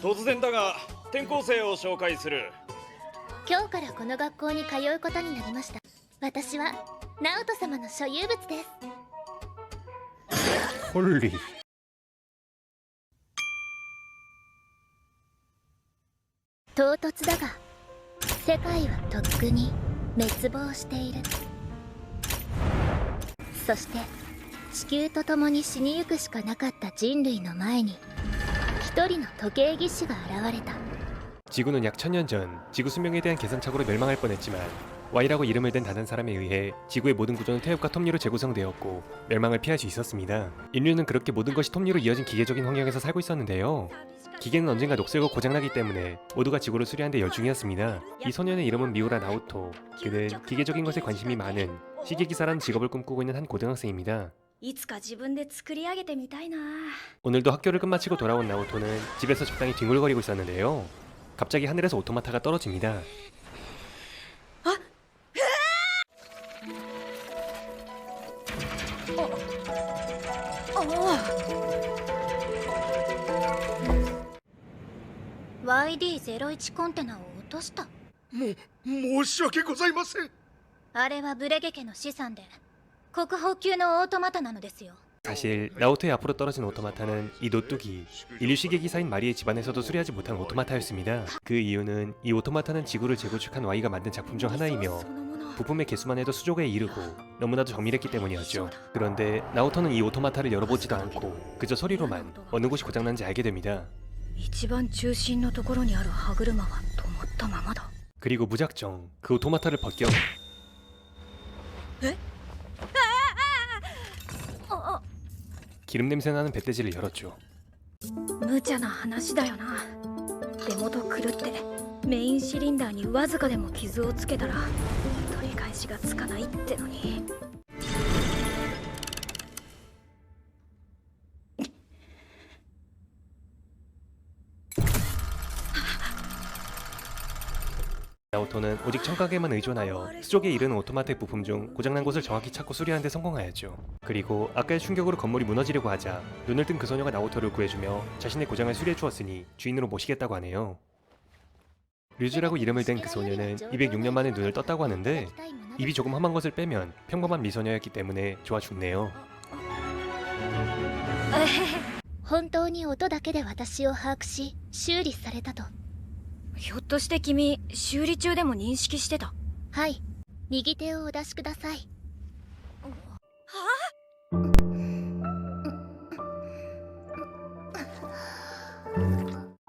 突然だが転校生を紹介する。今日からこの学校に通うことになりました。私はナオト様の所有物です。홀 리. 唐突だが世界はとっくに滅亡している。そして地球と共に死にゆくしかなかった人類の前に 一人の時計技師が現れた 지구는 약 천년 전 지구 수명에 대한 계산착오로 멸망할 뻔했지만 Y라고 이름을 댄 다른 사람에 의해 지구의 모든 구조는 태엽과 톱니로 재구성되었고 멸망을 피할 수 있었습니다. 인류는 그렇게 모든 것이 톱니로 이어진 기계적인 환경에서 살고 있었는데요. 기계는 언젠가 녹슬고 고장나기 때문에 모두가 지구를 수리하는 데 열중이었습니다. 이 소년의 이름은 미우라 나오토. 그는 기계적인 것에 관심이 많은 시계기사라는 직업을 꿈꾸고 있는 한 고등학생입니다. いつか自分で作り上げてみたいな 오늘도 학교를 끝마치고 돌아온 나오토는 집에서 적당히 뒹굴거리고 있었는데요. 갑자기 하늘에서 오토마타가 떨어집니다. 'YD01 コンテナを落としたも申し訳ございませんあれはブレゲ家の資産で 国宝級のオートマタなのですよ 사실 나오토의 앞으로 떨어진 오토마타는 이 노뚜기 인류 시계 기사인 마리의 집안에서도 수리하지 못한 오토마타였습니다. 그 이유는 이 오토마타는 지구를 재구축한 Y가 만든 작품 중 하나이며 そのもの 부품의 개수만 해도 수조에 이르고 너무나도 정밀했기 때문이었죠. 그런데 나오토는 이 오토마타를 열어보지도 않고 그저 소리로만 어느 곳이 고장난지 알게 됩니다. 一番中心のところにある歯車は止まったままだ 그리고 무작정 그 오토마타를 벗겨 あ 기름 냄새 나는 배대지를 열었죠. 無茶な話だよな手元狂ってメインシリンダーにわずかでも傷をつけたら取り返しがつかないってのに 나오토는 오직 청각에만 의존하여 수족에 이르는 오토마틱 부품 중 고장난 곳을 정확히 찾고 수리하는 데 성공하였죠. 그리고 아까의 충격으로 건물이 무너지려고 하자 눈을 뜬 그 소녀가 나오토를 구해주며 자신의 고장을 수리해 주었으니 주인으로 모시겠다고 하네요. 류즈라고 이름을 댄 그 소녀는 206년 만에 눈을 떴다고 하는데 입이 조금 험한 것을 빼면 평범한 미소녀였기 때문에 좋아 죽네요. 本当に音だけで私を把握し修理されたと ひょっとして君修理中でも認識してたはい右手をお出しください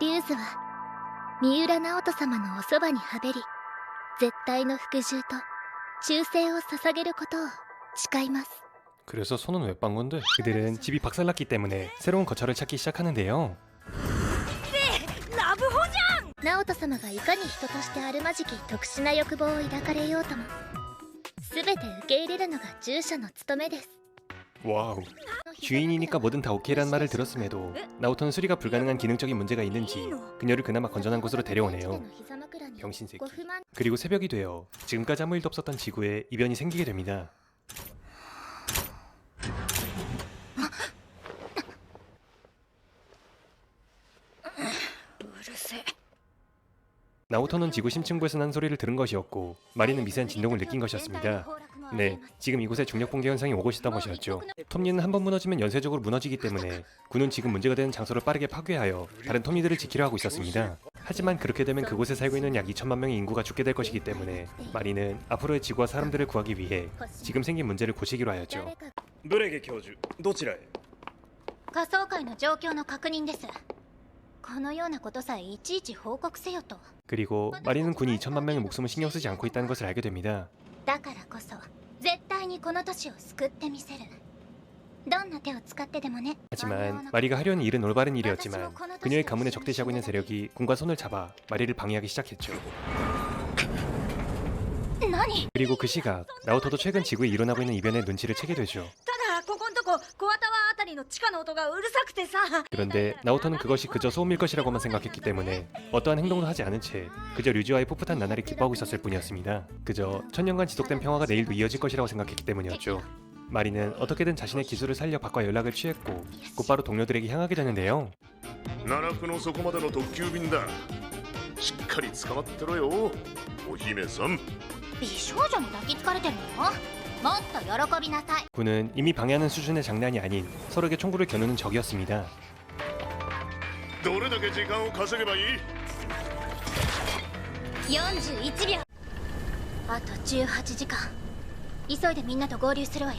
リューズは三浦直人様のおそばにはべり絶対の服従と忠誠を捧げることを誓います 그래서 손은 왜 빤 건데? 그들은 집이 박살났기 때문에 새로운 거처를 찾기 시작하는데요. ラブホじ直人様がいかに人としてあるまじき特殊な欲望を抱かれようとも全て受け入れるのが従者の務めです 와우. 주인이니까 뭐든 다 오케이라는 말을 들었음에도 나오토는 수리가 불가능한 기능적인 문제가 있는지 그녀를 그나마 건전한 곳으로 데려오네요. 병신새끼. 그리고 새벽이 되어 지금까지 아무 일도 없었던 지구에 이변이 생기게 됩니다. 나오토는 지구 심층부에서 난 소리를 들은 것이었고 마리는 미세한 진동을 느낀 것이었습니다. 네, 지금 이곳에 중력 붕괴 현상이 오고 있었던 것이었죠. 톱니는 한 번 무너지면 연쇄적으로 무너지기 때문에 군은 지금 문제가 되는 장소를 빠르게 파괴하여 다른 톱니들을 지키려 하고 있었습니다. 하지만 그렇게 되면 그곳에 살고 있는 약 2천만 명의 인구가 죽게 될 것이기 때문에 마리는 앞으로의 지구와 사람들을 구하기 위해 지금 생긴 문제를 고치기로 하였죠. ブレゲ教授どちらへ仮想会の状況の確認です このようなことさえいちいち報告せよと 그리고 마리는 군이 2천만 명의 목숨을 신경 쓰지 않고 있다는 것을 알게 됩니다. だからこそ絶対にこの都市を救ってみせるどんな手を使ってでもね 하지만 마리가 하려는 일은 올바른 일이었지만 그녀의 가문에 적대시하고 있는 세력이 군과 손을 잡아 마리를 방해하기 시작했죠. 何 그리고 그 시각 나오토도 최근 지구에 일어나고 있는 이변의 눈치를 채게 되죠. ただここんとこコアタワーあたりの地下の音がうるさくてさ 그런데 나오토는 그것이 그저 소음일 것이라고만 생각했기 때문에 어떠한 행동도 하지 않은 채 그저 류즈와의 풋풋한 나날을 기뻐하고 있었을 뿐이었습니다. 그저 천년간 지속된 평화가 내일도 이어질 것이라고 생각했기 때문이었죠. 마리는 어떻게든 자신의 기술을 살려 바꿔 연락을 취했고 곧바로 동료들에게 향하게 되는데요. 奈落の底までの特急便だしっかり捕まってろよお姫さん美少女に抱きつかれてるのもっと喜びなさい 군은 이미 방해하는 수준의 장난이 아닌 서로에게 총구를 겨누는 적이었습니다. どれだけ時間を稼げばいい41秒あと18時間急いでみんなと合流するわよ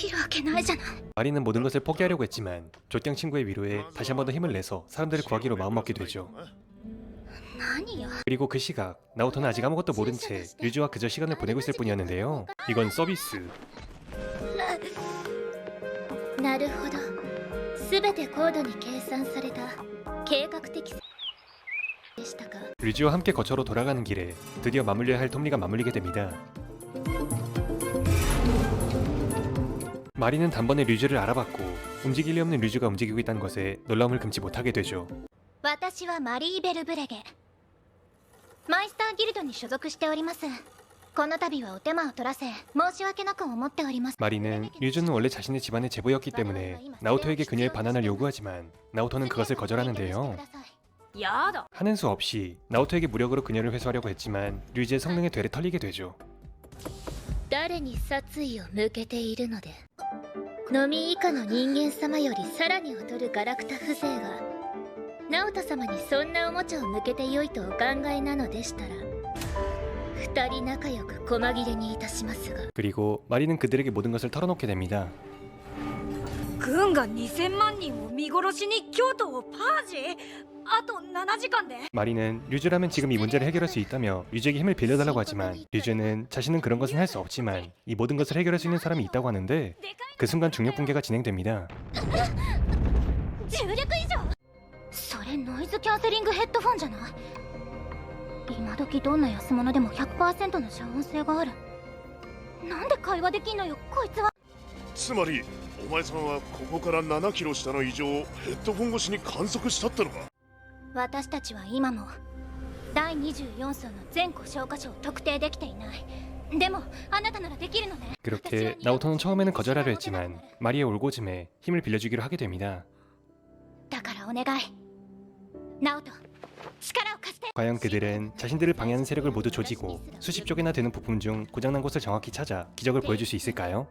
できるわけないじゃない 마리는 모든 것을 포기하려고 했지만 조땡 친구의 위로에 다시 한 번 더 힘을 내서 사람들을 구하기로 마음먹게 되죠. 何よ 그리고 그 시각 나오토는 아직 아무것도 모른 채 류즈와 그저 시간을 보내고 있을 뿐이었는데요. 이건 서비스. なるほど全て高度に計算された計画的でしたか 류즈와 함께 거처로 돌아가는 길에 드디어 마무리해야 할 톰리가 맞물리게 됩니다. 마리는 단번에 류즈를 알아봤고 움직일 리 없는 류즈가 움직이고 있다는 것에 놀라움을 금치 못하게 되죠. 私はマリーベル・ブレゲマイスターギルドに所属しておりますこの度はお手間を取らせ申し訳なく思っております 마리는 류즈는 원래 자신의 집안의 제보였기 때문에 나오토에게 그녀의 반환을 요구하지만 나오토는 그것을 거절하는데요. やだ 하는 수 없이 나오토에게 무력으로 그녀를 회수하려고 했지만 류즈의 성능에 되레 털리게 되죠. 誰に殺意を向けているので 飲み以下の人間様よりさらに劣るガラクタ風情が直人様にそんなおもちゃを向けてよいとお考えなのでしたら二人仲良く細切れにいたしますが 그리고 마리는 그들에게 모든 것을 털어놓게 됩니다. 軍が2000万人を見殺しに京都をパージあと7時間で 마리는 류즈라면 지금 이 문제를 해결할 수 있다며 류즈에게 힘을 빌려달라고 하지만 류즈는 자신은 그런 것은 할 수 없지만 이 모든 것을 해결할 수 있는 사람이 있다고 하는데 でかい 그 순간 중력 붕괴가 진행됩니다. 重力以上それノイズキャンセリングヘッドフォンじゃない今時どんな安物でも100%の遮音性があるなんで会話できんのよこいつはつまりお前さんはここから7キロ下の異常をヘッドフォン越しに観測したってのか私たちは今も第24層の全故障箇所を特定できていない 그렇게 나우터는 처음에는 거절하려 했지만 마리의 올고짐에 힘을 빌려주기로 하게 됩니다. 과연 그들은 자신들을 방해하는 세력을 모두 조지고 수십 쪽이나 되는 부품 중 고장난 곳을 정확히 찾아 기적을 보여줄 수 있을까요?